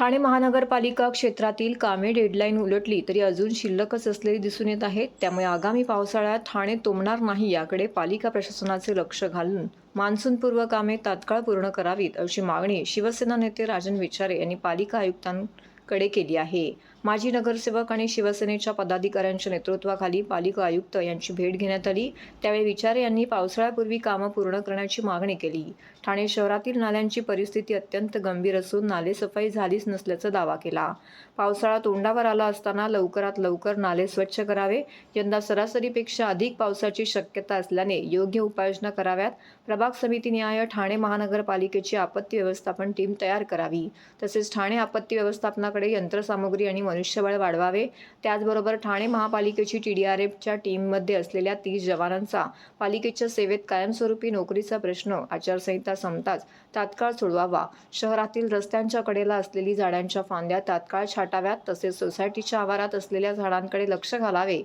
ठाणे महानगरपालिका क्षेत्रातील कामे डेडलाईन उलटली तरी अजून शिल्लकच असलेली दिसून येत आहेत त्यामुळे आगामी पावसाळ्यात ठाणे तुंबणार नाही याकडे पालिका प्रशासनाचे लक्ष घालून मान्सूनपूर्व कामे तात्काळ पूर्ण करावीत अशी मागणी शिवसेना नेते राजन विचारे यांनी पालिका आयुक्तांकडे केली आहे. माजी नगरसेवक आणि शिवसेनेच्या पदाधिकाऱ्यांच्या नेतृत्वाखाली पालिका आयुक्त यांची भेट घेण्यात आली. त्यावेळी विचारे यांनी पावसाळ्यापूर्वी कामं पूर्ण करण्याची मागणी केली. ठाणे शहरातील नाल्यांची परिस्थिती अत्यंत गंभीर असून नाले सफाई झालीच नसल्याचा दावा केला. पावसाळा तोंडावर आला असताना लवकरात लवकर नाले स्वच्छ करावे. यंदा सरासरीपेक्षा अधिक पावसाची शक्यता असल्याने योग्य उपाययोजना कराव्यात. प्रभाग समिती न्याय ठाणे महानगरपालिकेची आपत्ती व्यवस्थापन टीम तयार करावी. तसेच ठाणे आपत्ती व्यवस्थापनाकडे यंत्रसामुग्री आणि मनुष्यबळ वाढवावे. त्याचबरोबर ठाणे महापालिकेची टी डी आर एफच्या टीममध्ये असलेल्या तीस जवानांचा पालिकेच्या सेवेत कायमस्वरूपी नोकरीचा प्रश्न आचारसंहिता संपताच तात्काळ सोडवावा. शहरातील रस्त्यांच्या कडेला असलेली झाडांच्या फांद्या तात्काळ छाटाव्यात तसेच सोसायटीच्या आवारात असलेल्या झाडांकडे लक्ष घालावे.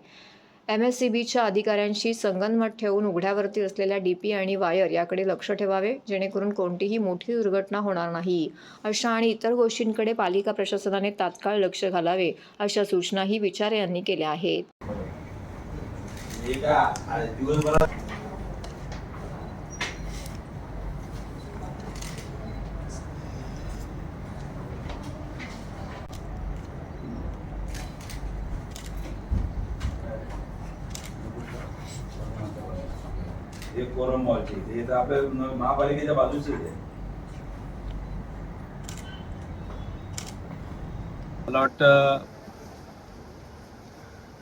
एम एस सी बीच्या अधिकाऱ्यांशी संगनमत ठेवून उघड्यावरती असलेल्या डीपी आणि वायर याकडे लक्ष ठेवावे जेणेकरून कोणतीही मोठी दुर्घटना होणार नाही. अशा आणि इतर गोष्टींकडे पालिका प्रशासनाने तात्काळ लक्ष घालावे अशा सूचनाही विचारे यांनी केल्या आहेत. हे कोरम मॉलचे हे तर आपल्या महापालिकेच्या बाजूचे आहे. मला वाटतं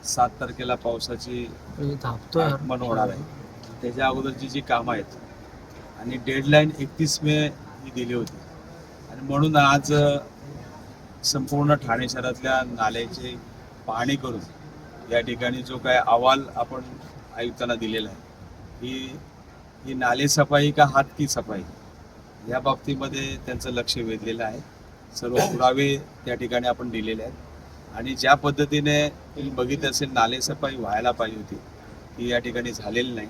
सात तारखेला पावसाची आगमन होणार आहे. त्याच्या अगोदरची जी कामं आहेत आणि डेडलाईन एकतीस मे ही दिली होती. आणि म्हणून आज संपूर्ण ठाणे शहरातल्या नाल्याची पाहणी करून या ठिकाणी जो काय अहवाल आपण आयुक्तांना दिलेला आहे ही ही नाले सफाई का हात की सफाई? या बाबतीमध्ये त्यांचं लक्ष वेधलेलं आहे. सर्व पुरावे त्या ठिकाणी आपण दिलेले आहेत. आणि ज्या पद्धतीने तुम्ही बघितलं असेल नाले सफाई व्हायला पाहिजे होती ती या ठिकाणी झालेली नाही.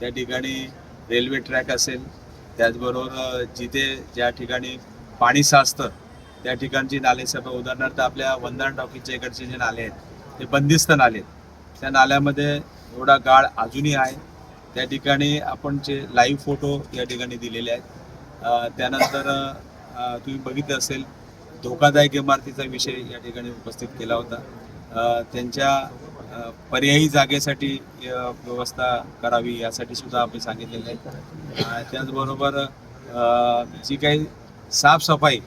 त्या ठिकाणी रेल्वे ट्रॅक असेल त्याचबरोबर जिथे ज्या ठिकाणी पाणी साचतं त्या ठिकाणची नाले सफाई. उदाहरणार्थ आपल्या वंदना टॉकीच्या इकडचे जे नाले आहेत ते बंदिस्त नाले आहेत. त्या नाल्यामध्ये एवढा गाळ अजूनही आहे. त्या ठिकाणी आपण जे लाईव्ह फोटो या ठिकाणी दिलेले आहेत. त्यानंतर तुम्ही बघितलं असेल धोकादायक इमारतीचा विषय या ठिकाणी उपस्थित केला होता. त्यांच्या पर्यायी जागेसाठी व्यवस्था करावी यासाठी सुद्धा आपण सांगितलेलं आहे. त्याचबरोबर जी काही साफसफाई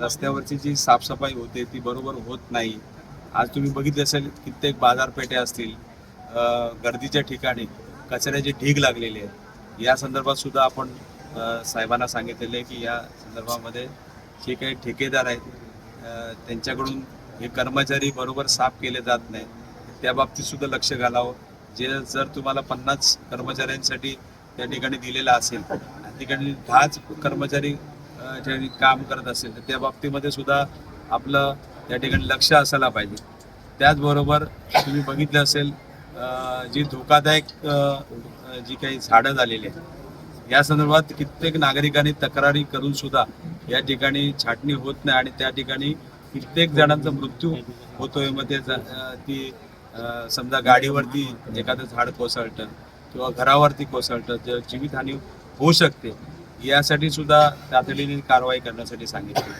रस्त्यावरची जी साफसफाई होते ती बरोबर होत नाही. आज तुम्ही बघितले असेल कित्येक बाजारपेठे असतील गर्दीच्या ठिकाणी कचऱ्याचे ढीग लागलेले आहेत या संदर्भात सुद्धा आपण साहेबांना सांगितलेले आहे की या संदर्भामध्ये जे काही ठेकेदार आहेत त्यांच्याकडून हे कर्मचारी बरोबर साफ केले जात नाही. त्या बाबतीत सुद्धा लक्ष घालावं. जे जर तुम्हाला पन्नास कर्मचाऱ्यांसाठी त्या ठिकाणी दिलेलं असेल आणि त्या ठिकाणी दहाच कर्मचारी ठिकाणी काम करत असेल तर त्या बाबतीमध्ये सुद्धा आपलं त्या ठिकाणी लक्ष असायला पाहिजे. त्याचबरोबर तुम्ही बघितलं असेल जी धोकादायक जी काही झाडं झालेली आहेत या संदर्भात कित्येक नागरिकांनी तक्रारी करून सुद्धा या ठिकाणी छाटणी होत नाही आणि त्या ठिकाणी कित्येक जणांचा मृत्यू होतोय. मग ते ती समजा गाडीवरती एखादं झाड कोसळतं किंवा घरावरती कोसळतं जीवितहानी होऊ शकते यासाठी सुद्धा तातडीने कारवाई करण्यासाठी सांगितली.